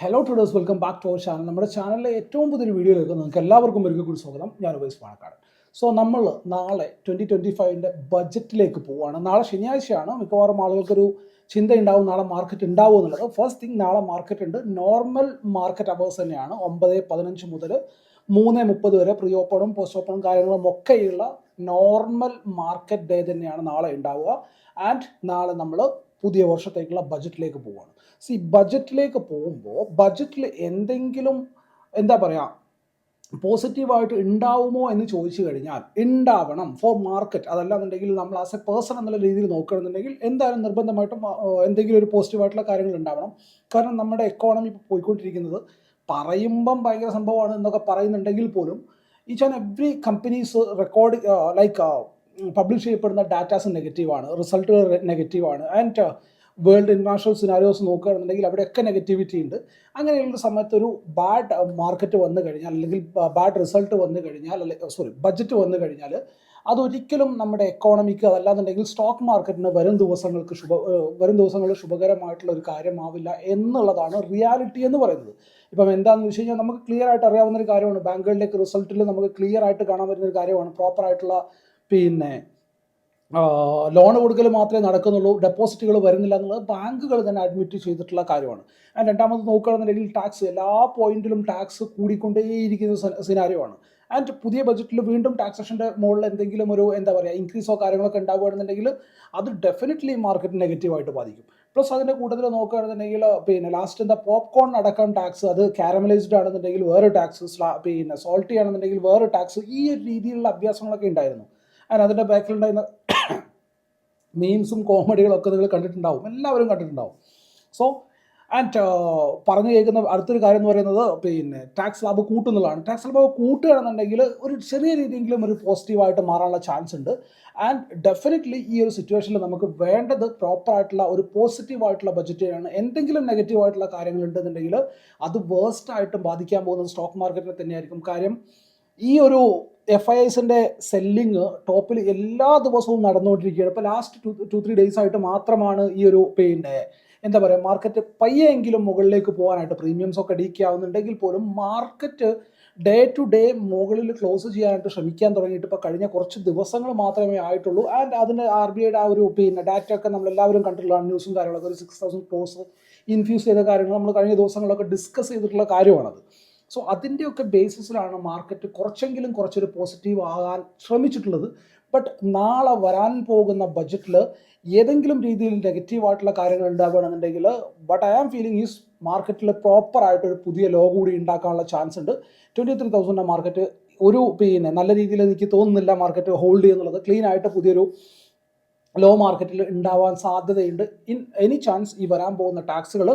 Hello traders welcome back to our channel നമ്മുടെ ചാനലിലെ ഏറ്റവും പുതിയൊരു വീഡിയോയിലേക്ക് നിങ്ങൾക്ക് എല്ലാവർക്കും ഒരിക്കൽ കൂടി സ്വാഗതം. ഞാൻ ഉപയോഗിച്ച് പാണക്കാട്. സോ നമ്മൾ നാളെ ട്വന്റി ട്വന്റി ഫൈവിന്റെ ബഡ്ജറ്റിലേക്ക് പോവുകയാണ്. നാളെ ശനിയാഴ്ചയാണ്. മിക്കവാറും ആളുകൾക്കൊരു ചിന്ത ഉണ്ടാവും നാളെ മാർക്കറ്റ് ഉണ്ടാവും എന്നുള്ളത്. ഫസ്റ്റ് തിങ് നാളെ മാർക്കറ്റ് ഉണ്ട്. നോർമൽ മാർക്കറ്റ് അവേഴ്സ് തന്നെയാണ്. ഒമ്പത് പതിനഞ്ച് മുതൽ മൂന്ന് മുപ്പത് വരെ പ്രീ ഓപ്പണും പോസ്റ്റ് ഓപ്പണും കാര്യങ്ങളും ഒക്കെയുള്ള നോർമൽ മാർക്കറ്റ് ഡേ തന്നെയാണ് നാളെ ഉണ്ടാവുക. ആൻഡ് നാളെ നമ്മൾ പുതിയ വർഷത്തേക്കുള്ള ബജറ്റിലേക്ക് പോവുകയാണ്. സി ബജറ്റിലേക്ക് പോകുമ്പോൾ ബജറ്റിൽ എന്തെങ്കിലും എന്താ പറയുക പോസിറ്റീവായിട്ട് ഉണ്ടാവുമോ എന്ന് ചോദിച്ചു കഴിഞ്ഞാൽ ഉണ്ടാവണം ഫോർ മാർക്കറ്റ് അതല്ലാന്നുണ്ടെങ്കിൽ നമ്മൾ ആസ് എ പേഴ്സൺ എന്നുള്ള രീതിയിൽ നോക്കുകയാണെന്നുണ്ടെങ്കിൽ എന്തായാലും നിർബന്ധമായിട്ടും എന്തെങ്കിലും ഒരു പോസിറ്റീവായിട്ടുള്ള കാര്യങ്ങൾ ഉണ്ടാവണം കാരണം നമ്മുടെ എക്കോണമി ഇപ്പോൾ പോയിക്കൊണ്ടിരിക്കുന്നത് പറയുമ്പം ഭയങ്കര സംഭവമാണ് എന്നൊക്കെ പറയുന്നുണ്ടെങ്കിൽ പോലും each and every companies record like publish ചെയ്യപ്പെടുന്ന ഡാറ്റാസ് നെഗറ്റീവാണ് റിസൾട്ടുകൾ നെഗറ്റീവാണ് ആൻഡ് വേൾഡ് ഇന്റർനാഷണൽ സിനാരിയോസ് നോക്കുകയാണെന്നുണ്ടെങ്കിൽ അവിടെയൊക്കെ നെഗറ്റിവിറ്റി ഉണ്ട്. അങ്ങനെയുള്ള സമയത്ത് ഒരു ബാഡ് മാർക്കറ്റ് വന്നു കഴിഞ്ഞാൽ അല്ലെങ്കിൽ ബാഡ് റിസൾട്ട് വന്നു കഴിഞ്ഞാൽ അല്ലെങ്കിൽ സോറി ബഡ്ജറ്റ് വന്നു കഴിഞ്ഞാൽ അതൊരിക്കലും നമ്മുടെ എക്കോണമിക്ക് അതല്ലാന്നുണ്ടെങ്കിൽ സ്റ്റോക്ക് മാർക്കറ്റിന് വരും ദിവസങ്ങൾക്ക് ശുഭ വരും ദിവസങ്ങളിൽ ശുഭകരമായിട്ടുള്ള ഒരു കാര്യമാവില്ല എന്നുള്ളതാണ് റിയാലിറ്റി എന്ന് പറയുന്നത്. ഇപ്പം എന്താണെന്ന് വെച്ച് കഴിഞ്ഞാൽ നമുക്ക് ക്ലിയർ ആയിട്ട് അറിയാവുന്ന ഒരു കാര്യമാണ്. ബാങ്കുകളിലേക്ക് റിസൾട്ടിൽ നമുക്ക് ക്ലിയർ ആയിട്ട് കാണാൻ പറ്റുന്ന ഒരു കാര്യമാണ് പ്രോപ്പർ ആയിട്ടുള്ള പിന്നെ ലോൺ കൊടുക്കൽ മാത്രമേ നടക്കുന്നുള്ളൂ ഡെപ്പോസിറ്റുകൾ വരുന്നില്ല എന്നുള്ളത് ബാങ്കുകൾ തന്നെ അഡ്മിറ്റ് ചെയ്തിട്ടുള്ള കാര്യമാണ്. ആൻഡ് രണ്ടാമത് നോക്കുകയാണെന്നുണ്ടെങ്കിൽ ടാക്സ് എല്ലാ പോയിന്റിലും ടാക്സ് കൂടിക്കൊണ്ടേയിരിക്കുന്ന സിനാരിയോ ആണ്. ആൻഡ് പുതിയ ബജറ്റിൽ വീണ്ടും ടാക്സേഷന്റെ മുകളിൽ എന്തെങ്കിലും ഒരു എന്താ പറയുക ഇൻക്രീസോ കാര്യങ്ങളൊക്കെ ഉണ്ടാവുകയാണെന്നുണ്ടെങ്കിൽ അത് ഡെഫിനറ്റ്ലി മാർക്കറ്റ് നെഗറ്റീവായിട്ട് ബാധിക്കും. പ്ലസ് അതിന്റെ കൂട്ടത്തിൽ നോക്കുകയാണെന്നുണ്ടെങ്കിൽ പിന്നെ ലാസ്റ്റ് എന്താ പോപ്കോൺ അടക്കം ടാക്സ് അത് കാരമലൈസ്ഡ് ആണെന്നുണ്ടെങ്കിൽ വേറെ ടാക്സ് പിന്നെ സോൾട്ടി ആണെന്നുണ്ടെങ്കിൽ വേറെ ടാക്സ് ഈ ഒരു രീതിയിലുള്ള അഭ്യാസങ്ങളൊക്കെ ഉണ്ടായിരുന്നു. ആൻഡ് അതിന്റെ ബാക്കിലുണ്ടായിരുന്ന മീംസും കോമഡികളൊക്കെ നിങ്ങൾ കണ്ടിട്ടുണ്ടാവും. എല്ലാവരും കണ്ടിട്ടുണ്ടാവും. സോ ആൻഡ് പറഞ്ഞു കേൾക്കുന്ന അടുത്തൊരു കാര്യം എന്ന് പറയുന്നത് പിന്നെ ടാക്സ് ലാബ് കൂട്ടുന്നതാണ്. ടാക്സ് ലാബ് കൂട്ടുകയാണെന്നുണ്ടെങ്കിൽ ഒരു ചെറിയ രീതിയെങ്കിലും ഒരു പോസിറ്റീവായിട്ട് മാറാനുള്ള ചാൻസ് ഉണ്ട്. ആൻഡ് ഡെഫിനറ്റ്ലി ഈ ഒരു സിറ്റുവേഷനിൽ നമുക്ക് വേണ്ടത് പ്രോപ്പറായിട്ടുള്ള ഒരു പോസിറ്റീവ് ആയിട്ടുള്ള ബഡ്ജറ്റാണ് എന്തെങ്കിലും നെഗറ്റീവ് ആയിട്ടുള്ള കാര്യങ്ങൾ ഉണ്ടെന്നുണ്ടെങ്കിൽ അത് വേഴ്സ്റ്റായിട്ടും ബാധിക്കാൻ പോകുന്നത് സ്റ്റോക്ക് മാർക്കറ്റിനെ തന്നെയായിരിക്കും. കാര്യം ഈ ഒരു എഫ് ഐ ഐസിന്റെ സെല്ലിങ് ടോപ്പിൽ എല്ലാ ദിവസവും നടന്നുകൊണ്ടിരിക്കുകയാണ്. ഇപ്പോൾ last two two three days ആയിട്ട് മാത്രമാണ് ഈ ഒരു പെയിന്റെ എന്താ പറയുക മാർക്കറ്റ് പയ്യെങ്കിലും മുകളിലേക്ക് പോകാനായിട്ട് പ്രീമിയംസ് ഒക്കെ ഡീക്ക് ആവുന്നുണ്ടെങ്കിൽ പോലും മാർക്കറ്റ് ഡേ ടു ഡേ മുകളിൽ ക്ലോസ് ചെയ്യാനായിട്ട് ശ്രമിക്കാൻ തുടങ്ങിയിട്ട് ഇപ്പോൾ കഴിഞ്ഞ കുറച്ച് ദിവസങ്ങൾ മാത്രമേ ആയിട്ടുള്ളൂ. ആൻഡ് അതിന് ആർ ബി ഐയുടെ ആ ഒരു പിന്നെ ഡാറ്റ ഒക്കെ നമ്മൾ എല്ലാവരും കണ്ടിട്ടുള്ളതാണ് ന്യൂസും കാര്യങ്ങളൊക്കെ ഒരു സിക്സ് തൗസൻഡ് ക്രോസ് ഇൻഫ്യൂസ് ചെയ്ത കാര്യങ്ങൾ നമ്മൾ കഴിഞ്ഞ ദിവസങ്ങളൊക്കെ ഡിസ്കസ് ചെയ്തിട്ടുള്ള കാര്യമാണത്. സോ അതിന്റെയൊക്കെ ബേസിസിലാണ് മാർക്കറ്റ് കുറച്ചെങ്കിലും കുറച്ചൊരു പോസിറ്റീവ് ആകാൻ ശ്രമിച്ചിട്ടുള്ളത്. ബട്ട് നാളെ വരാൻ പോകുന്ന ബജറ്റിൽ ഏതെങ്കിലും രീതിയിൽ നെഗറ്റീവ് ആയിട്ടുള്ള കാര്യങ്ങൾ ഉണ്ടാവുകയാണെന്നുണ്ടെങ്കിൽ but I am feeling is മാർക്കറ്റിൽ പ്രോപ്പർ ആയിട്ടൊരു പുതിയ ലോ കൂടി ഉണ്ടാക്കാനുള്ള ചാൻസ് ഉണ്ട്. ട്വന്റി ത്രീ തൗസൻഡ് മാർക്കറ്റ് ഒരു പിന്നെ നല്ല രീതിയിൽ എനിക്ക് തോന്നുന്നില്ല മാർക്കറ്റ് ഹോൾഡ് ചെയ്യുന്നുള്ളത്. ക്ലീൻ ആയിട്ട് പുതിയൊരു ലോ മാർക്കറ്റിൽ ഉണ്ടാവാൻ സാധ്യതയുണ്ട്. ഇൻ എനി ചാൻസ് ഈ വരാൻ പോകുന്ന ടാക്സുകൾ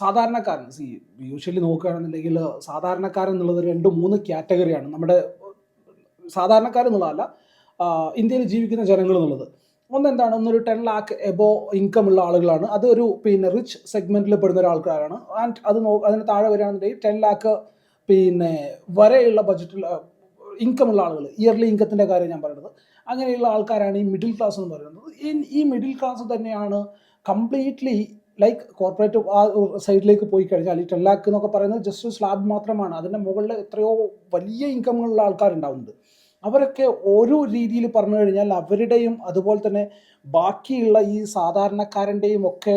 സാധാരണക്കാരൻ സി യൂഷ്വലി നോക്കുകയാണെന്നുണ്ടെങ്കിൽ സാധാരണക്കാരൻ എന്നുള്ളത് രണ്ട് മൂന്ന് കാറ്റഗറിയാണ് നമ്മുടെ സാധാരണക്കാരെന്നുള്ളതല്ല ഇന്ത്യയിൽ ജീവിക്കുന്ന ജനങ്ങൾ എന്നുള്ളത്. ഒന്നെന്താണ് ഒന്നൊരു ടെൻ ലാക്ക് എബോ ഇൻകം ഉള്ള ആളുകളാണ്. അത് ഒരു പിന്നെ റിച്ച് സെഗ്മെന്റിൽ പെടുന്ന ഒരു ആൾക്കാരാണ് ആൻഡ് അത് നോ അതിന് താഴെ വരികയാണെന്നുണ്ടെങ്കിൽ ടെൻ ലാക്ക് പിന്നെ വരെയുള്ള ബഡ്ജറ്റിൽ ഇൻകം ഉള്ള ആളുകൾ ഇയർലി ഇൻകത്തിന്റെ കാര്യം ഞാൻ പറയുന്നത്. അങ്ങനെയുള്ള ആൾക്കാരാണ് ഈ മിഡിൽ ക്ലാസ് എന്ന് പറയുന്നത്. ഈ മിഡിൽ ക്ലാസ് തന്നെയാണ് കംപ്ലീറ്റ്ലി ലൈക്ക് കോർപ്പറേറ്റ് ആ സൈഡിലേക്ക് പോയി കഴിഞ്ഞാൽ ഈ ടെൻ ലാക്ക് എന്നൊക്കെ പറയുന്നത് ജസ്റ്റ് സ്ലാബ് മാത്രമാണ്. അതിന്റെ മുകളിൽ എത്രയോ വലിയ ഇൻകമുള്ള ആൾക്കാരുണ്ടാവുന്നുണ്ട്. അവരൊക്കെ ഓരോ രീതിയിൽ പറഞ്ഞു കഴിഞ്ഞാൽ അവരുടെയും അതുപോലെ തന്നെ ബാക്കിയുള്ള ഈ സാധാരണക്കാരന്റെയും ഒക്കെ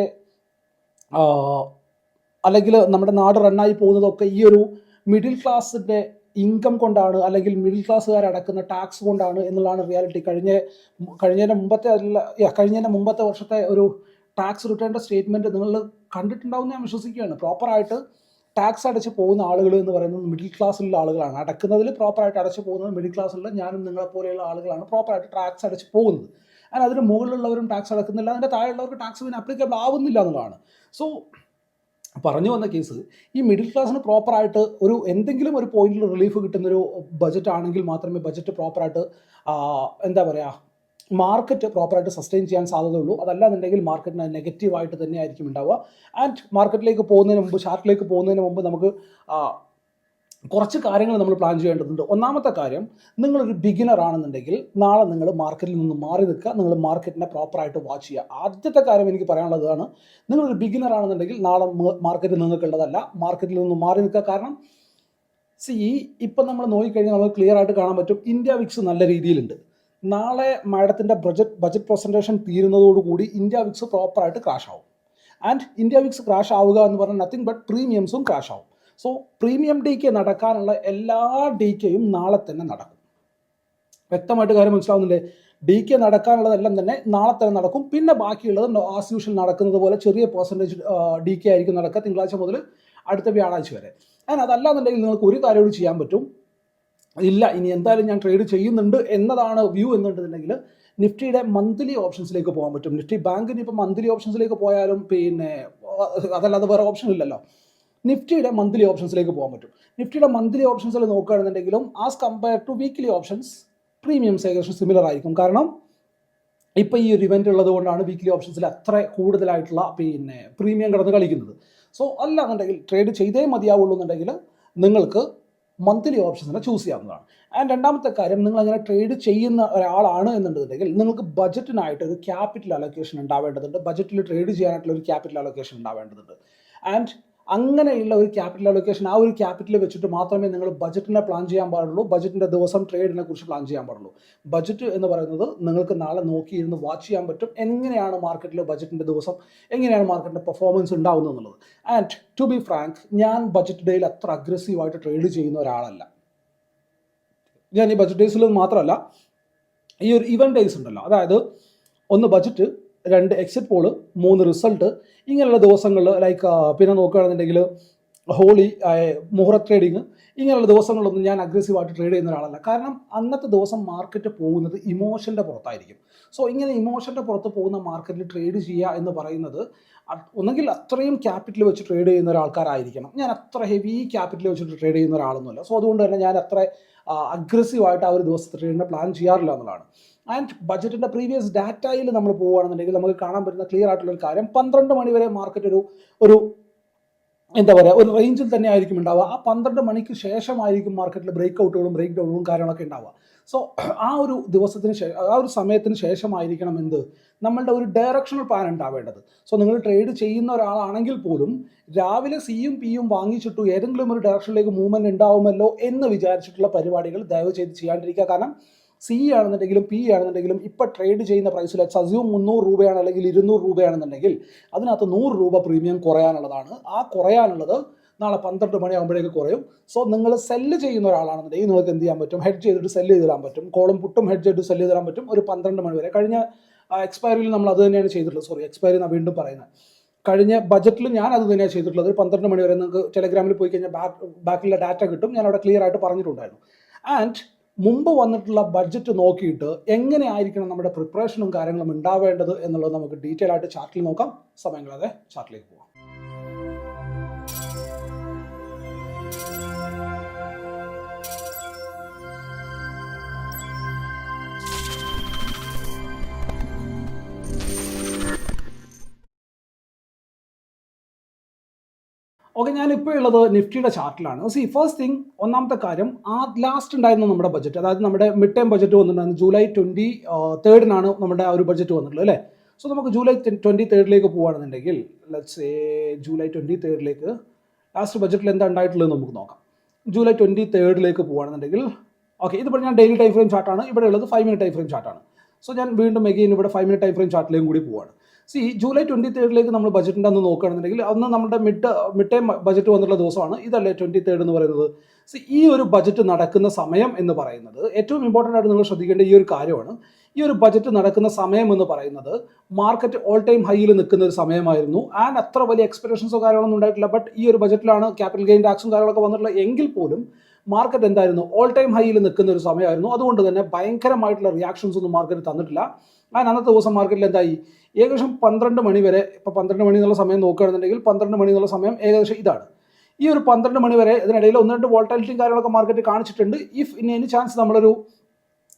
അല്ലെങ്കിൽ നമ്മുടെ നാട് റണ്ണായി പോകുന്നതൊക്കെ ഈ ഒരു മിഡിൽ ക്ലാസ്സിന്റെ ഇൻകം കൊണ്ടാണ് അല്ലെങ്കിൽ മിഡിൽ ക്ലാസ്സുകാർ അടക്കുന്ന ടാക്സ് കൊണ്ടാണ് എന്നുള്ളതാണ് റിയാലിറ്റി കഴിഞ്ഞ കഴിഞ്ഞതിന്റെ മുമ്പത്തെ അല്ല കഴിഞ്ഞതിന്റെ മുമ്പത്തെ വർഷത്തെ ഒരു ടാക്സ് റിട്ടേണിന്റെ സ്റ്റേറ്റ്മെന്റ് നിങ്ങൾ കണ്ടിട്ടുണ്ടാവും ഞാൻ വിശ്വസിക്കുകയാണ്. പ്രോപ്പറായിട്ട് ടാക്സ് അടച്ച് പോകുന്ന ആളുകൾ എന്ന് പറയുന്നത് മിഡിൽ ക്ലാസ്സിലുള്ള ആളുകളാണ്. അടക്കുന്നതിൽ പ്രോപ്പറായിട്ട് അടച്ച് പോകുന്നത് മിഡിൽ ക്ലാസ്സിലുള്ള ഞാനും നിങ്ങളെ പോലെയുള്ള ആളുകളാണ് പ്രോപ്പറായിട്ട് ടാക്സ് അടച്ച് പോകുന്നത്. And അതിന് മുകളിലുള്ളവരും ടാക്സ് അടക്കുന്നില്ല. അതിന്റെ താഴെയുള്ളവർക്ക് ടാക്സ് പിന്നെ അപ്ലിക്കബിൾ ആവുന്നില്ല എന്നുള്ളതാണ്. സോ പറഞ്ഞു വന്ന കേസ് ഈ മിഡിൽ ക്ലാസ്സിന് പ്രോപ്പറായിട്ട് ഒരു എന്തെങ്കിലും ഒരു പോയിന്റിൽ റിലീഫ് കിട്ടുന്നൊരു ബജറ്റ് ആണെങ്കിൽ മാത്രമേ ബജറ്റ് പ്രോപ്പറായിട്ട് എന്താ പറയുക മാർക്കറ്റ് പ്രോപ്പറായിട്ട് സസ്റ്റെയിൻ ചെയ്യാൻ സാധ്യതയുള്ളൂ. അതല്ലാന്നുണ്ടെങ്കിൽ മാർക്കറ്റിന് നെഗറ്റീവായിട്ട് തന്നെ ആയിരിക്കും ഉണ്ടാവുക. ആൻഡ് മാർക്കറ്റിലേക്ക് പോകുന്നതിന് മുമ്പ് ചാർട്ടിലേക്ക് പോകുന്നതിന് മുമ്പ് നമുക്ക് കുറച്ച് കാര്യങ്ങൾ നമ്മൾ പ്ലാൻ ചെയ്യേണ്ടതുണ്ട്. ഒന്നാമത്തെ കാര്യം നിങ്ങളൊരു ബിഗിനർ ആണെന്നുണ്ടെങ്കിൽ നാളെ നിങ്ങൾ മാർക്കറ്റിൽ നിന്ന് മാറി നിൽക്കുക. നിങ്ങൾ മാർക്കറ്റിനെ പ്രോപ്പറായിട്ട് വാച്ച് ചെയ്യുക. ആദ്യത്തെ കാര്യം എനിക്ക് പറയാനുള്ളതാണ് നിങ്ങളൊരു ബിഗിനർ ആണെന്നുണ്ടെങ്കിൽ നാളെ മാർക്കറ്റിൽ നിന്നിട്ടുള്ളതല്ല മാർക്കറ്റിൽ നിന്ന് മാറി നിൽക്കുക. കാരണം സി ഇപ്പം നമ്മൾ നോക്കിക്കഴിഞ്ഞാൽ നമുക്ക് ക്ലിയർ ആയിട്ട് കാണാൻ പറ്റും. ഇന്ത്യ വിക്സ് നല്ല രീതിയിലുണ്ട്. നാളെ മാഡത്തിന്റെ ബജറ്റ് ബജറ്റ് പ്രസന്റേഷൻ തീരുന്നതോടുകൂടി ഇന്ത്യ വിക്സ് പ്രോപ്പറായിട്ട് ക്രാഷ് ആവും. ആൻഡ് ഇന്ത്യ വിക്സ് ക്രാഷ് ആവുക എന്ന് പറഞ്ഞാൽ നത്തിങ് ബട്ട് പ്രീമിയംസും ക്രാഷ് ആവും. സോ പ്രീമിയം ഡി കെ നടക്കാനുള്ള എല്ലാ ഡി കെയും നാളെ തന്നെ നടക്കും. വ്യക്തമായിട്ട് കാര്യം മനസ്സിലാവുന്നില്ലേ? ഡി കെ നടക്കാനുള്ളതെല്ലാം തന്നെ നാളെ തന്നെ നടക്കും. പിന്നെ ബാക്കിയുള്ളത് ആസ് യൂഷ്വൽ നടക്കുന്നത് പോലെ ചെറിയ പെർസെന്റേജ് ഡി കെ ആയിരിക്കും നടക്കുക തിങ്കളാഴ്ച മുതൽ അടുത്ത വ്യാഴാഴ്ച വരെ. ആൻഡ് അതല്ലാന്നുണ്ടെങ്കിൽ നിങ്ങൾക്ക് ഒരു കാര്യം കൂടി ചെയ്യാൻ പറ്റും. ഇല്ല ഇനി എന്തായാലും ഞാൻ ട്രേഡ് ചെയ്യുന്നുണ്ട് എന്നതാണ് വ്യൂ എന്നുണ്ടെന്നുണ്ടെങ്കിൽ നിഫ്റ്റിയുടെ മന്ത്ലി ഓപ്ഷൻസിലേക്ക് പോകാൻ പറ്റും. നിഫ്റ്റി ബാങ്കിന് ഇപ്പോൾ മന്ത്ലി ഓപ്ഷൻസിലേക്ക് പോയാലും പിന്നെ അതല്ലാതെ വേറെ ഓപ്ഷൻ ഇല്ലല്ലോ. നിഫ്റ്റിയുടെ മന്ത്ലി ഓപ്ഷൻസിലേക്ക് പോകാൻ പറ്റും. നിഫ്റ്റിയുടെ മന്ത്ലി ഓപ്ഷൻസിൽ നോക്കുകയാണെന്നുണ്ടെങ്കിലും as compare to weekly options premiums ഏകദേശം സിമിലർ ആയിരിക്കും. കാരണം ഇപ്പോൾ ഈ ഒരു ഇവന്റ് ഉള്ളത് കൊണ്ടാണ് വീക്ക്ലി ഓപ്ഷൻസിൽ അത്ര കൂടുതലായിട്ടുള്ള പിന്നെ പ്രീമിയം കിടന്ന് കളിക്കുന്നത്. സോ അല്ലാന്നുണ്ടെങ്കിൽ ട്രേഡ് ചെയ്തേ മതിയാവുള്ളൂ എന്നുണ്ടെങ്കിൽ നിങ്ങൾക്ക് മന്ത്ലി ഓപ്ഷൻസിനെ ചൂസ് ചെയ്യാവുന്നതാണ്. ആൻഡ് രണ്ടാമത്തെ കാര്യം നിങ്ങൾ അങ്ങനെ ട്രേഡ് ചെയ്യുന്ന ഒരാളാണ് എന്നുണ്ടെങ്കിൽ നിങ്ങൾക്ക് ബജറ്റിനായിട്ട് ഒരു ക്യാപിറ്റൽ അലോക്കേഷൻ ഉണ്ടാവേണ്ടതുണ്ട്. ബജറ്റിൽ ട്രേഡ് ചെയ്യാനായിട്ടുള്ള ഒരു ക്യാപിറ്റൽ അലോക്കേഷൻ ഉണ്ടാവേണ്ടതുണ്ട്. ആൻഡ് അങ്ങനെയുള്ള ഒരു ക്യാപിറ്റൽ അലൊക്കേഷൻ ആ ഒരു ക്യാപിറ്റൽ വെച്ചിട്ട് മാത്രമേ നിങ്ങൾ ബജറ്റിനെ പ്ലാൻ ചെയ്യാൻ പാടുള്ളൂ. ബജറ്റിന്റെ ദിവസം ട്രേഡിനെ കുറിച്ച് പ്ലാൻ ചെയ്യാൻ പാടുള്ളൂ. ബജറ്റ് എന്ന് പറയുന്നത് നിങ്ങൾക്ക് നാളെ നോക്കിയിരുന്ന് വാച്ച് ചെയ്യാൻ പറ്റും എങ്ങനെയാണ് മാർക്കറ്റിലെ ബജറ്റിന്റെ ദിവസം എങ്ങനെയാണ് മാർക്കറ്റിന്റെ പെർഫോമൻസ് ഉണ്ടാവുന്നത് എന്നുള്ളത്. ആൻഡ് ടു ബി ഫ്രാങ്ക് ഞാൻ ബജറ്റ് ഡേയിൽ അത്ര അഗ്രസീവായിട്ട് ട്രേഡ് ചെയ്യുന്ന ഒരാളല്ല. ഞാൻ ഈ ബജറ്റ് ഡേയ്സിൽ മാത്രമല്ല ഈ ഒരു ഇവന്റ് ഡേയ്സ് ഉണ്ടല്ലോ. അതായത് ഒന്ന് ബജറ്റ് രണ്ട് എക്സിറ്റ് പോൾ മൂന്ന് റിസൾട്ട് ഇങ്ങനെയുള്ള ദിവസങ്ങളിൽ ലൈക്ക് പിന്നെ നോക്കുകയാണെന്നുണ്ടെങ്കിൽ ഹോളി മുഹറ ട്രേഡിങ് ഇങ്ങനെയുള്ള ദിവസങ്ങളൊന്നും ഞാൻ അഗ്രസീവായിട്ട് ട്രേഡ് ചെയ്യുന്ന ഒരാളല്ല. കാരണം അന്നത്തെ ദിവസം മാർക്കറ്റ് പോകുന്നത് ഇമോഷന്റെ പുറത്തായിരിക്കും. സോ ഇങ്ങനെ ഇമോഷന്റെ പുറത്ത് പോകുന്ന മാർക്കറ്റിൽ ട്രേഡ് ചെയ്യുക എന്ന് പറയുന്നത് ഒന്നെങ്കിൽ അത്രയും ക്യാപിറ്റൽ വെച്ച് ട്രേഡ് ചെയ്യുന്ന ഒരാൾക്കാരായിരിക്കണം ഞാൻ അത്ര ഹെവി ക്യാപിറ്റൽ വെച്ചിട്ട് ട്രേഡ് ചെയ്യുന്ന ഒരാളൊന്നുമല്ല. സോ അതുകൊണ്ട് തന്നെ ഞാൻ അത്ര അഗ്രസീവായിട്ട് ആ ഒരു ദിവസത്തെ ട്രേഡിനെ പ്ലാൻ ചെയ്യാറില്ല എന്നുള്ളതാണ്. ആൻഡ് ബജറ്റിന്റെ പ്രീവിയസ് ഡാറ്റയിൽ നമ്മൾ പോവുകയാണെന്നുണ്ടെങ്കിൽ നമുക്ക് കാണാൻ പറ്റുന്ന ക്ലിയർ ആയിട്ടുള്ള ഒരു കാര്യം പന്ത്രണ്ട് മണി വരെ മാർക്കറ്റ് ഒരു ഒരു എന്താ പറയുക ഒരു റേഞ്ചിൽ തന്നെ ആയിരിക്കും ഉണ്ടാവുക. ആ പന്ത്രണ്ട് മണിക്ക് ശേഷമായിരിക്കും മാർക്കറ്റിൽ ബ്രേക്ക് ഔട്ടുകളും ബ്രേക്ക് ഡൗണുകളും കാര്യങ്ങളൊക്കെ ഉണ്ടാവുക. സോ ആ ഒരു ദിവസത്തിന് ശേഷം ആ ഒരു സമയത്തിന് ശേഷമായിരിക്കണം എന്ത്? നമ്മളുടെ ഒരു ഡയറക്ഷണൽ പ്ലാൻ ഉണ്ടാവേണ്ടത്. സോ നിങ്ങൾ ട്രേഡ് ചെയ്യുന്ന ഒരാളാണെങ്കിൽ പോലും രാവിലെ സിയും പിയും വാങ്ങിച്ചിട്ടു ഏതെങ്കിലും ഒരു ഡയറക്ഷനിലേക്ക് മൂവ്മെന്റ് ഉണ്ടാവുമല്ലോ എന്ന് വിചാരിച്ചിട്ടുള്ള പരിപാടികൾ ദയവ് ചെയ്ത് ചെയ്യാണ്ടിരിക്കുക. കാരണം സി ആണെന്നുണ്ടെങ്കിലും പി ആണെന്നുണ്ടെങ്കിലും ഇപ്പോൾ ട്രേഡ് ചെയ്യുന്ന പ്രൈസിൽ സസ്യൂം മുന്നൂറ് രൂപയാണ് അല്ലെങ്കിൽ ഇരുന്നൂറ് രൂപയാണെന്നുണ്ടെങ്കിൽ അതിനകത്ത് നൂറ് രൂപ പ്രീമിയം കുറയാനുള്ളതാണ്. ആ കുറയാനുള്ളത് നാളെ പന്ത്രണ്ട് മണിയാകുമ്പോഴേക്ക് കുറയും. സോ നിങ്ങൾ സെല്ല് ചെയ്യുന്ന ഒരാളാണെന്നുണ്ടെങ്കിൽ നിങ്ങൾക്ക് എന്ത് ചെയ്യാൻ പറ്റും? ഹെഡ് ചെയ്തിട്ട് സെല്ല് ചെയ്ത് തരാൻ പറ്റും. കോളും പുട്ടും ഹെഡ് ചെയ്തിട്ട് സെല്ല് ചെയ്ത് തരാൻ പറ്റും. ഒരു പന്ത്രണ്ട് മണി വരെ. കഴിഞ്ഞ എക്സ്പയറിയിൽ നമ്മൾ അത് തന്നെയാണ് ചെയ്തിട്ടുള്ളത്. സോറി എക്സ്പയറി എന്നാണ് വീണ്ടും പറയുന്നത് കഴിഞ്ഞ ബജറ്റിൽ ഞാൻ അത് തന്നെയാണ് ചെയ്തിട്ടുള്ളത്. ഒരു പന്ത്രണ്ട് മണി വരെ നിങ്ങൾക്ക് ടെലഗ്രാമിൽ പോയി കഴിഞ്ഞാൽ ബാക്ക് ബാക്കിലുള്ള ഡാറ്റ കിട്ടും. ഞാൻ അവിടെ ക്ലിയർ ആയിട്ട് പറഞ്ഞിട്ടുണ്ടായിരുന്നു. ആൻഡ് മുമ്പ് വന്നിട്ടുള്ള ബഡ്ജറ്റ് നോക്കിയിട്ട് എങ്ങനെ ആയിരിക്കണം നമ്മുടെ പ്രിപ്പറേഷനും കാര്യങ്ങളും ഉണ്ടാവേണ്ടത് എന്നുള്ളത് നമുക്ക് ഡീറ്റെയിൽ ആയിട്ട് ചാർട്ടിൽ നോക്കാം. സമയം കളയാതെ ചാർട്ടിലേക്ക് പോകാം ഓക്കെ ഞാൻ ഇപ്പോൾ ഉള്ളത് നിഫ്റ്റിയുടെ ചാർട്ടിലാണ്. സി ഫസ്റ്റ് തിങ് ഒന്നാമത്തെ കാര്യം ആ ലാസ്റ്റ് ഉണ്ടായിരുന്ന നമ്മുടെ ബജറ്റ് അതായത് നമ്മുടെ മിഡ് ടൈം ബജറ്റ് വന്നിട്ടുണ്ടായിരുന്നു ജൂലൈ ട്വന്റി തേർഡിനാണ് നമ്മുടെ ആ ഒരു ബജറ്റ് വന്നിട്ടുള്ളത് അല്ലേ? സോ നമുക്ക് ജൂലൈ ട്വന്റി തേർഡിലേക്ക് പോകുകയാണെന്നുണ്ടെങ്കിൽ ലെറ്റ്സ് എ ജൂലൈ ട്വന്റി തേർഡിലേക്ക് ലാസ്റ്റ് ബജറ്റിൽ എന്താ ഉണ്ടായിട്ടുള്ളത് നമുക്ക് നോക്കാം. ജൂലൈ ട്വന്റി തേർഡിലേക്ക് പോകുകയാണെന്നുണ്ടെങ്കിൽ ഓക്കെ ഇതിപ്പോൾ ഞാൻ ഡെയിലി ടൈം ഫ്രെയിം ചാർട്ടാണ് ഇവിടെ ഉള്ളത് ഫൈവ് മിനിറ്റ് ടൈം ഫ്രെയിം ചാർട്ടാണ് സോ ഞാൻ വീണ്ടും എഗെയിൻ ഇവിടെ ഫൈവ് മിനിറ്റ് ടൈം ഫ്രെയിം ചാർട്ടിലേക്കും കൂടി പോവാണ്. സി ജൂലൈ ട്വന്റി തേർഡിലേക്ക് നമ്മൾ ബജറ്റിന്റെ അന്ന് നോക്കുകയാണെന്നുണ്ടെങ്കിൽ അന്ന് നമ്മുടെ മിഡ് മിഡ് ടൈം ബജറ്റ് വന്നിട്ടുള്ള ദിവസമാണ്. ഇതല്ലേ ട്വന്റി തേർഡ് എന്ന് പറയുന്നത്. സി ഈ ഒരു ബജറ്റ് നടക്കുന്ന സമയം എന്ന് പറയുന്നത് ഏറ്റവും ഇമ്പോർട്ടന്റ് ആയിട്ട് നിങ്ങൾ ശ്രദ്ധിക്കേണ്ട ഈ ഒരു കാര്യമാണ്. ഈ ഒരു ബജറ്റ് നടക്കുന്ന സമയം എന്ന് പറയുന്നത് മാർക്കറ്റ് ഓൾ ടൈം ഹൈയിൽ നിൽക്കുന്ന ഒരു സമയമായിരുന്നു. ആൻഡ് അത്ര വലിയ എക്സ്പെക്ടേഷൻസോ കാര്യങ്ങളൊന്നും ഉണ്ടായിട്ടില്ല. ബട്ട് ഈ ഒരു ബജറ്റിലാണ് ക്യാപിറ്റൽ ഗെയിൻ ടാക്സും കാര്യങ്ങളൊക്കെ വന്നിട്ടുള്ളത് എങ്കിൽ പോലും മാർക്കറ്റ് എന്തായിരുന്നു? ഓൾ ടൈം ഹൈയിൽ നിൽക്കുന്ന ഒരു സമയമായിരുന്നു. അതുകൊണ്ട് തന്നെ ഭയങ്കരമായിട്ടുള്ള റിയാക്ഷൻസ് ഒന്നും മാർക്കറ്റ് തന്നിട്ടില്ല. ആൻഡ് അന്നത്തെ ദിവസം മാർക്കറ്റിൽ എന്തായി? ഏകദേശം പന്ത്രണ്ട് മണി വരെ ഇപ്പോൾ പന്ത്രണ്ട് മണി എന്നുള്ള സമയം നോക്കുകയാണെന്നുണ്ടെങ്കിൽ പന്ത്രണ്ട് മണി എന്നുള്ള സമയം ഏകദേശം ഇതാണ്. ഈ ഒരു പന്ത്രണ്ട് മണി വരെ ഇതിനിടയിൽ ഒന്ന് രണ്ട് വോൾട്ടാലിറ്റിയും കാര്യങ്ങളൊക്കെ മാർക്കറ്റ് കാണിച്ചിട്ടുണ്ട്. ഇഫ് ഇനി എനി ചാൻസ് നമ്മളൊരു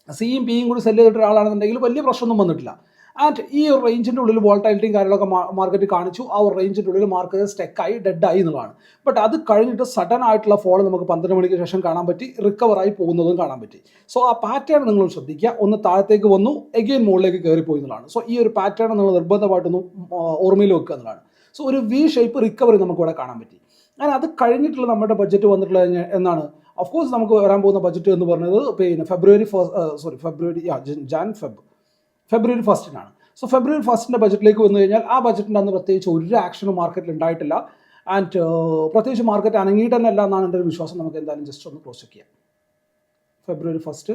സിയും പിയും കൂടി സെല്ല് ചെയ്തിട്ട് ഒരാളാണെന്നുണ്ടെങ്കിൽ വലിയ പ്രശ്നമൊന്നും വന്നിട്ടില്ല. ആൻഡ് ഈ റേഞ്ചിന്റെ ഉള്ളിൽ വോൾട്ടാലിറ്റിയും കാര്യങ്ങളൊക്കെ മാർക്കറ്റ് കാണിച്ചു. ആ റേഞ്ചിന്റെ ഉള്ളിൽ മാർക്കറ്റ് സ്റ്റെക്കായി ഡെഡായി എന്നുള്ളതാണ്. ബട്ട് അത് കഴിഞ്ഞിട്ട് സഡൻ ആയിട്ടുള്ള ഫോൾ നമുക്ക് പന്ത്രണ്ട് മണിക്ക് ശേഷം കാണാൻ പറ്റി. റിക്കവറായി പോകുന്നതും കാണാൻ പറ്റി. സോ ആ പാറ്റേൺ നിങ്ങൾ ശ്രദ്ധിക്കുക. ഒന്ന് താഴത്തേക്ക് വന്നു. എഗെയിൻ മുകളിലേക്ക് കയറിപ്പോയി എന്നുള്ളതാണ്. സോ ഈ ഒരു പാറ്റേൺ നിങ്ങൾ നിർബന്ധമായിട്ടൊന്ന് ഓർമ്മയിൽ വെക്കുക എന്നുള്ളതാണ്. സോ ഒരു വി ഷേപ്പ് റിക്കവറി നമുക്കിവിടെ കാണാൻ പറ്റി. അങ്ങനെ അത് കഴിഞ്ഞിട്ടുള്ള നമ്മുടെ ബഡ്ജറ്റ് വന്നിട്ടുള്ള എന്നാണ്? ഓഫ് കോഴ്സ് നമുക്ക് വരാൻ പോകുന്ന ബഡ്ജറ്റ് എന്ന് പറഞ്ഞത് പിന്നെ February first sorry February Jan Feb February ഫസ്റ്റിനാണ്. So February ഫസ്റ്റിന്റെ ബജറ്റിലേക്ക് വന്നു കഴിഞ്ഞാൽ ആ ബജറ്റിന്റെ അന്ന് പ്രത്യേകിച്ച് ഒരു ആക്ഷനും മാർക്കറ്റിൽ ഉണ്ടായിട്ടില്ല. ആൻഡ് പ്രത്യേകിച്ച് മാർക്കറ്റ് അനങ്ങിയിട്ട് തന്നെ അല്ല എന്നാണ് എന്റെ ഒരു വിശ്വാസം. നമുക്ക് എന്തായാലും ജസ്റ്റ് ഒന്ന് ക്ലോസ് ചെക്ക് ചെയ്യാം. ഫെബ്രുവരി ഫസ്റ്റ്.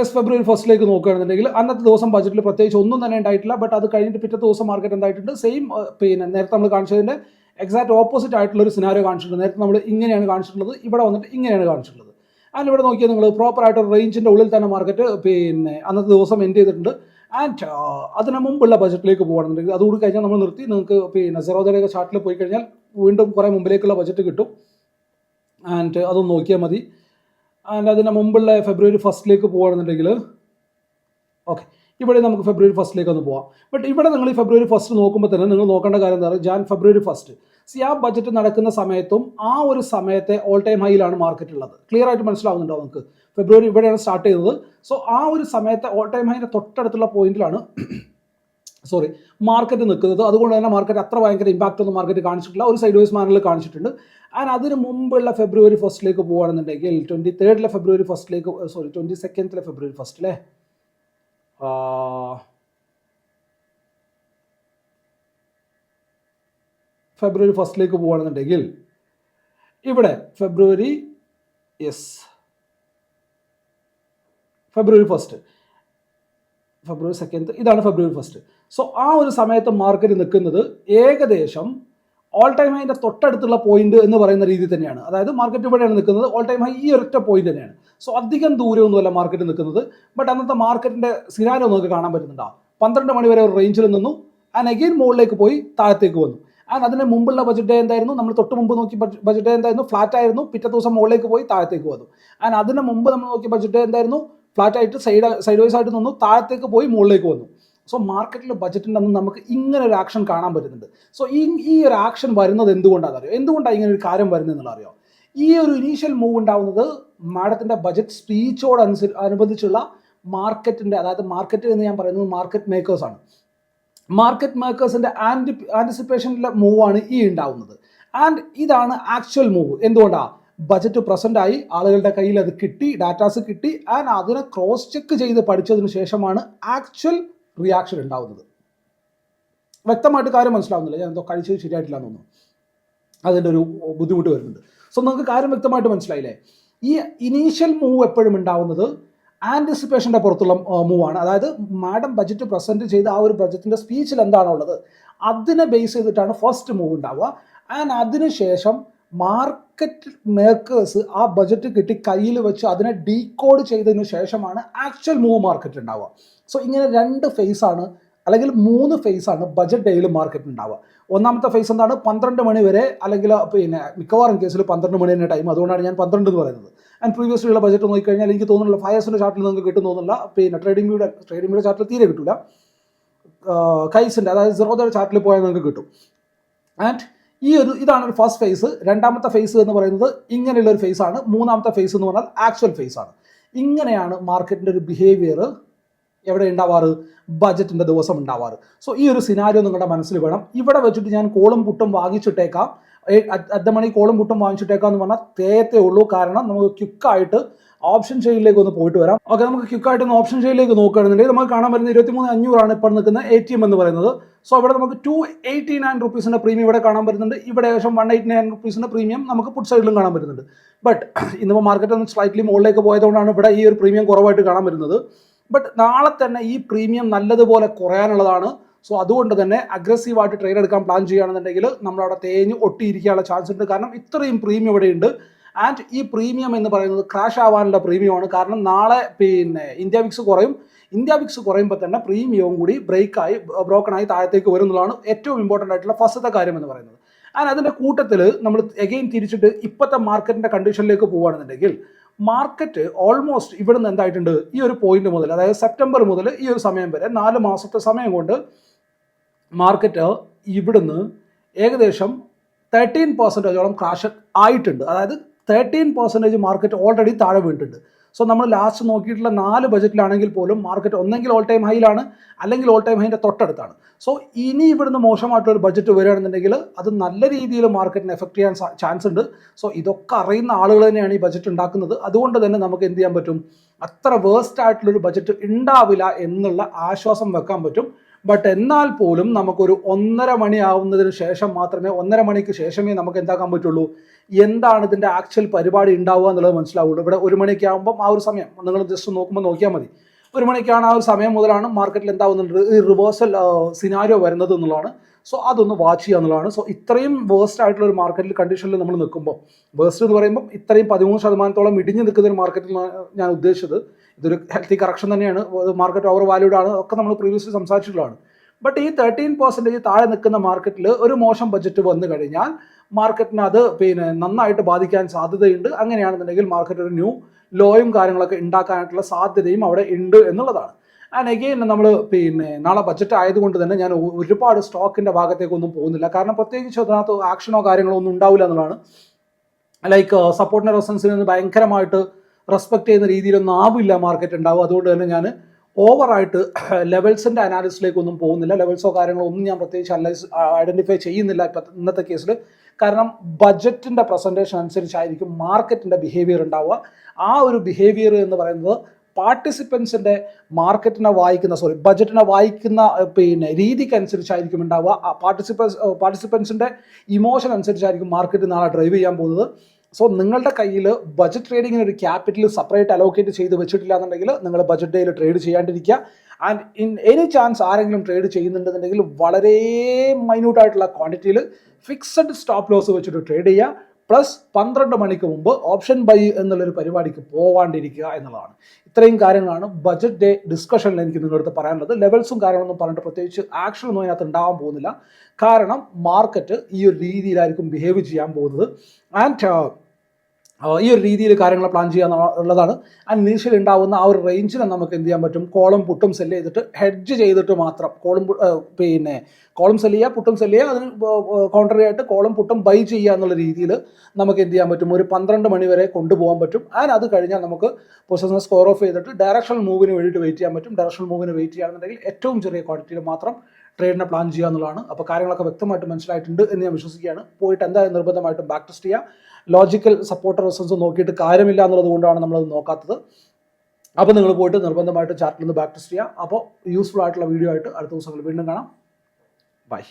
എസ് ഫെബ്രുവരി ഫസ്റ്റിലേക്ക് നോക്കുകയാണെന്നുണ്ടെങ്കിൽ അന്നത്തെ ദിവസം ബജറ്റിൽ പ്രത്യേകിച്ച് ഒന്നും തന്നെ ഉണ്ടായിട്ടില്ല. ബട്ട് അത് കഴിഞ്ഞിട്ട് പിറ്റത്തെ ദിവസം മാർക്കറ്റ് എന്തായിട്ടുണ്ട്? സെയിം പിന്നെ നേരത്തെ നമ്മൾ കാണിച്ചതിന്റെ എക്സാക്ട് ഓപ്പോസിറ്റ് ആയിട്ടുള്ള ഒരു സിനാരോ കാണിച്ചിട്ടുണ്ട്. നേരത്തെ നമ്മൾ ഇങ്ങനെയാണ് കാണിച്ചിട്ടുള്ളത്. ഇവിടെ വന്നിട്ട് ഇങ്ങനെയാണ് കാണിച്ചിട്ടുള്ളത്. ആൻഡ് ഇവിടെ നോക്കിയാൽ നിങ്ങൾ പ്രോപ്പർ ആയിട്ട് റേഞ്ചിന്റെ ഉള്ളിൽ തന്നെ മാർക്കറ്റ് പിന്നെ അന്നത്തെ ദിവസം എൻഡ് ചെയ്തിട്ടുണ്ട്. ആൻഡ് അതിന് മുമ്പുള്ള ബജറ്റിലേക്ക് പോകുകയാണെന്നുണ്ടെങ്കിൽ അതുകൂടി കഴിഞ്ഞാൽ നമ്മൾ നിർത്തി. നിങ്ങൾക്ക് പിന്നെ സെറോദരയൊക്കെ ചാർട്ടിൽ പോയി കഴിഞ്ഞാൽ വീണ്ടും കുറേ മുമ്പിലേക്കുള്ള ബജറ്റ് കിട്ടും. ആൻഡ് അതൊന്ന് നോക്കിയാൽ മതി. ആൻഡ് അതിന് മുമ്പുള്ള ഫെബ്രുവരി ഫസ്റ്റിലേക്ക് പോകുകയാണെന്നുണ്ടെങ്കിൽ ഓക്കെ ഇവിടെ നമുക്ക് ഫെബ്രുവരി ഫസ്റ്റിലേക്ക് ഒന്ന് പോവാം. ബട്ട് ഇവിടെ നിങ്ങൾ ഈ ഫെബ്രുവരി ഫസ്റ്റ് നോക്കുമ്പോൾ തന്നെ നിങ്ങൾ നോക്കേണ്ട കാര്യം എന്താ പറയുക ജാൻ ഫെബ്രുവരി ഫസ്റ്റ് സി ആ ബജറ്റ് നടക്കുന്ന സമയത്തും ആ ഒരു സമയത്തെ ഓൾ ടൈം ഹൈയിലാണ് മാർക്കറ്റ് ഉള്ളത്. ക്ലിയർ ആയിട്ട് മനസ്സിലാവുന്നുണ്ടോ നമുക്ക് ഫെബ്രുവരി ഇവിടെയാണ് സ്റ്റാർട്ട് ചെയ്തത് സോ ആ ഒരു സമയത്തെ ഓൾ ടൈം ഹൈന്റെ തൊട്ടടുത്തുള്ള പോയിന്റിലാണ് സോറി മാർക്കറ്റ് നിൽക്കുന്നത്. അതുകൊണ്ട് തന്നെ മാർക്കറ്റ് അത്ര ഭയങ്കര ഇമ്പാക്റ്റ് ഒന്നും മാർക്കറ്റ് കാണിച്ചിട്ടില്ല. ഒരു സൈഡ് വൈസ് മാനലിൽ കാണിച്ചിട്ടുണ്ട്. ആൻഡ് അതിന് മുമ്പുള്ള ഫെബ്രുവരി ഫസ്റ്റിലേക്ക് പോകുകയാണെന്നുണ്ടെങ്കിൽ ട്വന്റി തേർഡിലെ ഫെബ്രുവരി ഫസ്റ്റിലേക്ക് സോറി ട്വന്റി സെക്കൻഡിലെ ഫെബ്രുവരി ഫസ്റ്റിലെ ഫെബ്രുവരി ഫസ്റ്റിലേക്ക് പോകുകയാണെന്നുണ്ടെങ്കിൽ ഇവിടെ February yes February first February second ഇതാണ് ഫെബ്രുവരി ഫസ്റ്റ്. സോ ആ ഒരു സമയത്ത് മാർക്കറ്റ് നിൽക്കുന്നത് ഏകദേശം ഓൾ ടൈം ഹൈന്റെ തൊട്ടടുത്തുള്ള പോയിന്റ് എന്ന് പറയുന്ന രീതി തന്നെയാണ്. അതായത് മാർക്കറ്റ് ഇവിടെയാണ് നിൽക്കുന്നത് ഓൾ ടൈം ഹൈ ഈ ഒരൊറ്റ പോയിന്റ് തന്നെയാണ്. സോ അധികം ദൂരമൊന്നുമല്ല മാർക്കറ്റ് നിൽക്കുന്നത്. ബട്ട് അന്നത്തെ മാർക്കറ്റിന്റെ സിനാരോ നമുക്ക് കാണാൻ പറ്റുന്നുണ്ടാവും പന്ത്രണ്ട് മണി വരെ ഒരു റേഞ്ചിൽ നിന്നു. ആൻഡ് അഗെയിൻ മുകളിലേക്ക് പോയി താഴത്തേക്ക് വന്നു. ആൻഡ് അതിന് മുമ്പുള്ള ബജറ്റ് ഡേ എന്തായിരുന്നു? നമ്മൾ തൊട്ട് മുമ്പ് നോക്കി ബജറ്റ് ഡേ എന്തായിരുന്നു? ഫ്ലാറ്റ് ആയിരുന്നു. പിറ്റേ ദിവസം മുകളിലേക്ക് പോയി താഴത്തേക്ക് വന്നു. ആൻഡ് അതിന് മുമ്പ് നമ്മൾ നോക്കിയ ബജറ്റ് ഡേ എന്തായിരുന്നു? ഫ്ലാറ്റ് ആയിട്ട് സൈഡ് സൈഡ് വൈസ് ആയിട്ട് നിന്നു. താഴത്തേക്ക് പോയി മുകളിലേക്ക് വന്നു. സോ മാർക്കറ്റിൽ ബജറ്റിന്റെ അന്ന് നമുക്ക് ഇങ്ങനെ ഒരു ആക്ഷൻ കാണാൻ പറ്റുന്നുണ്ട്. സോ ഈ ഈ ഒരു ആക്ഷൻ വരുന്നത് എന്തുകൊണ്ടാണെന്ന് അറിയോ എന്തുകൊണ്ടാണ് ഇങ്ങനെ ഒരു കാര്യം വരുന്നത് എന്നുള്ള അറിയോ ഈ ഒരു ഇനീഷ്യൽ മൂവ് ഉണ്ടാവുന്നത് മാഡത്തിന്റെ ബജറ്റ് സ്പീച്ചോട് അനുസരി അനുബന്ധിച്ചുള്ള മാർക്കറ്റിന്റെ അതായത് മാർക്കറ്റ് എന്ന് ഞാൻ പറയുന്നത് മാർക്കറ്റ് മേക്കേഴ്സാണ് മാർക്കറ്റ് മേക്കേഴ്സിന്റെ ആന്റി ആന്റിസിപ്പേഷനിലെ മൂവാണ് ഈ ഉണ്ടാവുന്നത്. ആൻഡ് ഇതാണ് ആക്ച്വൽ മൂവ് എന്തുകൊണ്ടാണ് ബജറ്റ് പ്രസന്റ് ആയി ആളുകളുടെ കയ്യിൽ അത് കിട്ടി ഡാറ്റാസ് കിട്ടി ആൻഡ് അതിനെ ക്രോസ് ചെക്ക് ചെയ്ത് പഠിച്ചതിന് ശേഷമാണ് ആക്ച്വൽ റിയാക്ഷൻ ഉണ്ടാവുന്നത്. വ്യക്തമായിട്ട് കാര്യം മനസ്സിലാവുന്നില്ല. ഞാൻ എന്തോ കഴിച്ചത് ശരിയായിട്ടില്ല എന്നൊന്നും അതിന്റെ ഒരു ബുദ്ധിമുട്ട് വരുന്നുണ്ട്. സോ നമുക്ക് കാര്യം വ്യക്തമായിട്ട് മനസ്സിലായില്ലേ? ഈ ഇനീഷ്യൽ മൂവ് എപ്പോഴും ഉണ്ടാവുന്നത് ആന്റിസിപ്പേഷന്റെ പുറത്തുള്ള മൂവാണ് അതായത് മാഡം ബജറ്റ് പ്രസന്റ് ചെയ്ത ആ ഒരു ബജറ്റിന്റെ സ്പീച്ചിൽ എന്താണുള്ളത് അതിനെ ബേസ് ചെയ്തിട്ടാണ് ഫസ്റ്റ് മൂവ് ഉണ്ടാവുക. ആൻഡ് അതിനുശേഷം മാർക്കറ്റ് മേക്കേഴ്സ് ആ ബജറ്റ് കിട്ടി കയ്യിൽ വെച്ച് അതിനെ ഡീകോഡ് ചെയ്തതിനു ശേഷമാണ് ആക്ച്വൽ മൂവ് മാർക്കറ്റ് ഉണ്ടാവുക. സോ ഇങ്ങനെ രണ്ട് ഫേസ് ആണ് അല്ലെങ്കിൽ മൂന്ന് ഫേസാണ് ബജറ്റ് ഡേയിൽ മാർക്കറ്റ് ഉണ്ടാവുക ഒന്നാമത്തെ ഫേസ് എന്താണ്? പന്ത്രണ്ട് മണി വരെ അല്ലെങ്കിൽ പിന്നെ മിക്കവാറും കേസിൽ പന്ത്രണ്ട് മണി തന്നെ ടൈം അതുകൊണ്ടാണ് ഞാൻ പന്ത്രണ്ട് എന്ന് പറയുന്നത്. ആൻഡ് പ്രീവിയസ് ഉള്ള ബജറ്റ് നോക്കിക്കഴിഞ്ഞാൽ എനിക്ക് തോന്നുന്നില്ല ഫയസിന്റെ ചാർട്ടിൽ നിങ്ങൾക്ക് കിട്ടും തോന്നുന്നില്ല. പിന്നെ ട്രേഡിംഗ് വ്യൂടെ ട്രേഡിംഗ് വ്യൂടെ ചാർട്ടിൽ തീരെ കിട്ടില്ല കൈസിന്റെ അതായത് സിറോദയുടെ ചാർട്ടിൽ പോയാൽ നിങ്ങൾക്ക് കിട്ടും. ആൻഡ് ഈ ഒരു ഇതാണ് ഒരു ഫസ്റ്റ് ഫേസ് രണ്ടാമത്തെ ഫേസ് എന്ന് പറയുന്നത് ഇങ്ങനെയുള്ള ഒരു ഫേസ് ആണ്. മൂന്നാമത്തെ ഫേസ് എന്ന് പറഞ്ഞാൽ ആക്ച്വൽ ഫേസ് ആണ്. ഇങ്ങനെയാണ് മാർക്കറ്റിന്റെ ഒരു ബിഹേവിയർ എവിടെ ഉണ്ടാവാറ്? ബജറ്റിന്റെ ദിവസം ഉണ്ടാവാറ്. സോ ഈ ഒരു സിനാരിയോ നിങ്ങളുടെ മനസ്സിൽ വേണം. ഇവിടെ വെച്ചിട്ട് ഞാൻ കോളും പുട്ടും വാങ്ങിച്ചിട്ടേക്കാം. അറ്റ് മണി കോളും പുട്ടും വാങ്ങിച്ചിട്ടേക്കാം എന്ന് പറഞ്ഞാൽ തേയത്തേ ഉള്ളൂ. കാരണം നമുക്ക് ക്യുക്കായിട്ട് ഓപ്ഷൻ ഷെയിലേക്ക് ഒന്ന് പോയിട്ട് വരാം. ഓക്കെ നമുക്ക് ക്യുക്കായിട്ട് ഒന്ന് ഓപ്ഷൻ ഷെയിലേക്ക് നോക്കുകയാണെന്നുണ്ടെങ്കിൽ നമുക്ക് കാണാൻ പറ്റുന്ന ഇരുപത്തിമൂന്ന് അഞ്ഞൂറാണ് ഇപ്പോൾ നിൽക്കുന്ന എ ടി എം എന്ന് പറയുന്നത്. സോ ഇവിടെ നമുക്ക് ടു എയ്റ്റി നയൻ റുപ്പീസിന്റെ പ്രീമിയം ഇവിടെ കാണാൻ പറ്റുന്നുണ്ട്. ഇവിടെ ഏകദേശം വൺ എയ്റ്റി നയൻ റുപ്പീസിന്റെ പ്രീമിയം നമുക്ക് പുട്ട് സൈഡിലും കാണാൻ പറ്റുന്നുണ്ട്. ബട്ട് ഇന്നിപ്പോൾ മാർക്കറ്റ് ഒന്ന് സ്ലൈറ്റ്ലി മുകളിലേക്ക് പോയതുകൊണ്ടാണ് ഇവിടെ ഈ ഒരു പ്രീമിയം കുറവായിട്ട് കാണാൻ വരുന്നത് ബട്ട് നാളെ തന്നെ ഈ പ്രീമിയം നല്ലതുപോലെ കുറയാനുള്ളതാണ്. സോ അതുകൊണ്ട് തന്നെ അഗ്രസീവായിട്ട് ട്രേഡ് എടുക്കാൻ പ്ലാൻ ചെയ്യുകയാണെന്നുണ്ടെങ്കിൽ നമ്മളവിടെ തേഞ്ഞ് ഒട്ടിയിരിക്കാനുള്ള ചാൻസ് ഉണ്ട്. കാരണം ഇത്രയും പ്രീമിയം ഇവിടെയുണ്ട്. ആൻഡ് ഈ പ്രീമിയം എന്ന് പറയുന്നത് ക്രാഷ് ആവാനുള്ള പ്രീമിയമാണ് കാരണം നാളെ പിന്നെ ഇന്ത്യ വിക്സ് കുറയും. ഇന്ത്യ വിക്സ് കുറയുമ്പോൾ തന്നെ പ്രീമിയവും കൂടി ബ്രേക്കായി ബ്രോക്കണായി താഴത്തേക്ക് വരും എന്നുള്ളതാണ് ഏറ്റവും ഇമ്പോർട്ടന്റ് ആയിട്ടുള്ള ഫസ്റ്റത്തെ കാര്യം എന്ന് പറയുന്നത്. ആൻഡ് അതിന്റെ കൂട്ടത്തിൽ നമ്മൾ എഗെയിൻ തിരിച്ചിട്ട് ഇപ്പോഴത്തെ മാർക്കറ്റിന്റെ കണ്ടീഷനിലേക്ക് പോവുകയാണെന്നുണ്ടെങ്കിൽ മാർക്കറ്റ് ഓൾമോസ്റ്റ് ഇവിടുന്ന് എന്തായിട്ടുണ്ട്? ഈ ഒരു പോയിന്റ് മുതൽ അതായത് സെപ്റ്റംബർ മുതൽ ഈ ഒരു സമയം വരെ നാല് മാസത്തെ സമയം കൊണ്ട് മാർക്കറ്റ് ഇവിടുന്ന് ഏകദേശം തേർട്ടീൻ പെർസെന്റേജോളം ക്രാഷ് ആയിട്ടുണ്ട്. അതായത് തേർട്ടീൻ പെർസെന്റേജ് മാർക്കറ്റ് ഓൾറെഡി താഴെ വീണിട്ടുണ്ട്. സോ നമ്മൾ ലാസ്റ്റ് നോക്കിയിട്ടുള്ള നാല് ബജറ്റിലാണെങ്കിൽ പോലും മാർക്കറ്റ് ഒന്നെങ്കിൽ ഓൾ ടൈം ഹൈയിലാണ് അല്ലെങ്കിൽ ഓൾ ടൈം ഹൈന്റെ തൊട്ടടുത്താണ്. സോ ഇനി ഇവിടുന്ന് മോശമായിട്ടൊരു ബജറ്റ് വരികയാണെന്നുണ്ടെങ്കിൽ അത് നല്ല രീതിയിൽ മാർക്കറ്റിനെ എഫക്റ്റ് ചെയ്യാൻ ചാൻസ് ഉണ്ട്. സോ ഇതൊക്കെ അറിയുന്ന ആളുകൾ തന്നെയാണ് ഈ ബജറ്റ് ഉണ്ടാക്കുന്നത്. അതുകൊണ്ട് തന്നെ നമുക്ക് എന്ത് ചെയ്യാൻ പറ്റും? അത്ര വേസ്റ്റ് ആയിട്ടുള്ളൊരു ബജറ്റ് ഉണ്ടാവില്ല എന്നുള്ള ആശ്വാസം വെക്കാൻ പറ്റും. ബട്ട് എന്നാൽ പോലും നമുക്കൊരു ഒന്നര മണി ആവുന്നതിന് ശേഷം മാത്രമേ ഒന്നര മണിക്ക് ശേഷമേ നമുക്ക് എന്താക്കാൻ പറ്റുള്ളൂ? എന്താണ് ഇതിന്റെ ആക്ച്വൽ പരിപാടി ഉണ്ടാവുക എന്നുള്ളത് മനസ്സിലാവുള്ളൂ. ഇവിടെ ഒരു മണിയൊക്കെ ആകുമ്പോൾ ആ ഒരു സമയം നിങ്ങൾ ജസ്റ്റ് നോക്കുമ്പോൾ നോക്കിയാൽ മതി. ഒരു മണിക്കാണ് ആ ഒരു സമയം മുതലാണ് മാർക്കറ്റിൽ എന്താവുന്നുണ്ട്? ഈ റിവേഴ്സൽ സിനാരിയോ വരുന്നത് എന്നുള്ളതാണ്. സോ അതൊന്ന് വാച്ച് ചെയ്യുക എന്നുള്ളതാണ്. സോ ഇത്രയും വേസ്റ്റ് ആയിട്ടുള്ള ഒരു മാർക്കറ്റിൽ കണ്ടീഷനിൽ നമ്മൾ നിൽക്കുമ്പോൾ വേസ്റ്റ് എന്ന് പറയുമ്പോൾ ഇത്രയും പതിമൂന്ന് ശതമാനത്തോളം ഇടിഞ്ഞു നിൽക്കുന്ന ഒരു മാർക്കറ്റിൽ ഞാൻ ഉദ്ദേശിച്ചത്. ഇതൊരു ഹെൽത്തി കറക്ഷൻ തന്നെയാണ്. മാർക്കറ്റ് ഓവർ വാല്യൂഡ് ആണ് ഒക്കെ നമ്മൾ പ്രീവിയസ്ലി സംസാരിച്ചിട്ടുള്ളതാണ്. ബട്ട് ഈ തേർട്ടീൻ പെർസെന്റേജ് താഴെ നിൽക്കുന്ന മാർക്കറ്റിൽ ഒരു മോശം ബജറ്റ് വന്നു കഴിഞ്ഞാൽ മാർക്കറ്റിനെ അത് പിന്നെ നന്നായിട്ട് ബാധിക്കാൻ സാധ്യതയുണ്ട്. അങ്ങനെയാണെന്നുണ്ടെങ്കിൽ മാർക്കറ്റ് ഒരു ന്യൂ ലോയും കാര്യങ്ങളൊക്കെ ഉണ്ടാക്കാനായിട്ടുള്ള സാധ്യതയും അവിടെ ഉണ്ട് എന്നുള്ളതാണ്. ആൻഡ് എഗെയിൻ നമ്മൾ പിന്നെ നാളെ ബജറ്റ് ആയതുകൊണ്ട് തന്നെ ഞാൻ ഒരുപാട് സ്റ്റോക്കിന്റെ ഭാഗത്തേക്കൊന്നും പോകുന്നില്ല. കാരണം പ്രത്യേകിച്ച് അതിനകത്ത് ആക്ഷനോ കാര്യങ്ങളോ ഒന്നും ഉണ്ടാവില്ല എന്നുള്ളതാണ്. ലൈക്ക് സപ്പോർട്ടിന്റെ റെസൻസിൽ നിന്ന് ഭയങ്കരമായിട്ട് റെസ്പെക്ട് ചെയ്യുന്ന രീതിയിലൊന്നും ആവില്ല മാർക്കറ്റ് ഉണ്ടാവും അതുകൊണ്ട് തന്നെ ഞാൻ ഓവറായിട്ട് ലെവൽസിന്റെ അനാലിസിലേക്കൊന്നും പോകുന്നില്ല. ലെവൽസോ കാര്യങ്ങളോ ഒന്നും ഞാൻ പ്രത്യേകിച്ച് അനലൈസ് ഐഡന്റിഫൈ ചെയ്യുന്നില്ല ഇപ്പം ഇന്നത്തെ കേസിൽ കാരണം ബജറ്റിന്റെ പ്രസന്റേഷൻ അനുസരിച്ചായിരിക്കും മാർക്കറ്റിന്റെ ബിഹേവിയർ ഉണ്ടാവുക. ആ ഒരു ബിഹേവിയർ എന്ന് പറയുന്നത് പാർട്ടിസിപ്പൻസിന്റെ മാർക്കറ്റിനെ വായിക്കുന്ന സോറി ബജറ്റിനെ വായിക്കുന്ന പിന്നെ രീതിക്ക് അനുസരിച്ചായിരിക്കും ഉണ്ടാവുക. ആ പാർട്ടിസിപ്പൻസ് പാർട്ടിസിപ്പൻസിന്റെ ഇമോഷൻ അനുസരിച്ചായിരിക്കും മാർക്കറ്റ് നാളെ ഡ്രൈവ് ചെയ്യാൻ പോകുന്നത്. സോ നിങ്ങളുടെ കയ്യിൽ ബജറ്റ് ട്രേഡിങ്ങിന് ഒരു ക്യാപിറ്റൽ സെപ്പറേറ്റ് അലോക്കേറ്റ് ചെയ്ത് വെച്ചിട്ടില്ല എന്നുണ്ടെങ്കിൽ നിങ്ങൾ ബജറ്റ് ഡേയിൽ ട്രേഡ് ചെയ്യാണ്ടിരിക്കുക. ആൻഡ് ഇൻ എനി ചാൻസ് ആരെങ്കിലും ട്രേഡ് ചെയ്യുന്നുണ്ടെന്നുണ്ടെങ്കിൽ വളരെ മൈന്യൂട്ടായിട്ടുള്ള ക്വാണ്ടിറ്റിയിൽ ഫിക്സഡ് സ്റ്റോപ്പ് ലോസ് വെച്ചിട്ട് ട്രേഡ് ചെയ്യുക പ്ലസ് പന്ത്രണ്ട് മണിക്ക് മുമ്പ് ഓപ്ഷൻ ബൈ എന്നുള്ളൊരു പരിപാടിക്ക് പോവാണ്ടിരിക്കുക എന്നുള്ളതാണ്. ഇത്രയും കാര്യങ്ങളാണ് ബജറ്റ് ഡേ ഡിസ്കഷനിൽ എനിക്ക് നിങ്ങളടുത്ത് പറയാനുള്ളത്. ലെവൽസും കാര്യങ്ങളൊന്നും പറഞ്ഞിട്ട് പ്രത്യേകിച്ച് ആക്ഷൻ ഒന്നും അതിനകത്ത് ഉണ്ടാവാൻ പോകുന്നില്ല. കാരണം മാർക്കറ്റ് ഈ ഒരു രീതിയിലായിരിക്കും ബിഹേവ് ചെയ്യാൻ പോകുന്നത്. ആൻഡ് ഈ ഒരു രീതിയിൽ കാര്യങ്ങൾ പ്ലാൻ ചെയ്യുക എന്നുള്ളതാണ് ആൻഡ് ഇനീഷ്യൽ ഉണ്ടാവുന്ന ആ ഒരു റേഞ്ചിനെ നമുക്ക് എന്ത് ചെയ്യാൻ പറ്റും? കോളം പുട്ടും സെല്ല് ചെയ്തിട്ട് ഹെഡ്ജ് ചെയ്തിട്ട് മാത്രം കോളം പിന്നെ കോളം സെല്ല് ചെയ്യുക പുട്ടും സെല്ല് ചെയ്യുക അതിന് കോൺട്രറി ആയിട്ട് കോളം പുട്ടും ബൈ ചെയ്യുക എന്നുള്ള രീതിയിൽ നമുക്ക് എന്ത് ചെയ്യാൻ പറ്റും? ഒരു പന്ത്രണ്ട് മണി വരെ കൊണ്ടുപോകാൻ പറ്റും. ആൻഡ് അത് കഴിഞ്ഞാൽ നമുക്ക് പൊസിഷൻ സ്കോർ ഓഫ് ചെയ്തിട്ട് ഡയറക്ഷണൽ മൂവിന് വേണ്ടിയിട്ട് വെയിറ്റ് ചെയ്യാൻ പറ്റും. ഡയറക്ഷണൽ മൂവിന് വെയിറ്റ് ചെയ്യുകയാണെന്നുണ്ടെങ്കിൽ ഏറ്റവും ചെറിയ ക്വാണ്ടിറ്റിയിൽ മാത്രം ട്രേഡിനെ പ്ലാൻ ചെയ്യുക എന്നുള്ളതാണ്. അപ്പോൾ കാര്യങ്ങളൊക്കെ വ്യക്തമായിട്ട് മനസ്സിലായിട്ടുണ്ട് എന്ന് ഞാൻ വിശ്വസിക്കുകയാണ്. പോയിട്ട് എന്തായാലും നിർബന്ധമായിട്ടും ബാക്ക് ടെസ്റ്റ് ചെയ്യുക ലോജിക്കൽ സപ്പോർട്ടർ റെസൻസ് നോക്കിയിട്ട് കാര്യമില്ല എന്നുള്ളത് കൊണ്ടാണ് നമ്മളത് നോക്കാത്തത്. അപ്പോൾ നിങ്ങൾ പോയിട്ട് നിർബന്ധമായിട്ട് ചാർട്ടിൽ നിന്ന് ബാക്ക് ടെസ്റ്റ് ചെയ്യുക അപ്പോൾ യൂസ്ഫുൾ ആയിട്ടുള്ള വീഡിയോ ആയിട്ട് അടുത്ത ദിവസങ്ങളിൽ വീണ്ടും കാണാം. ബൈ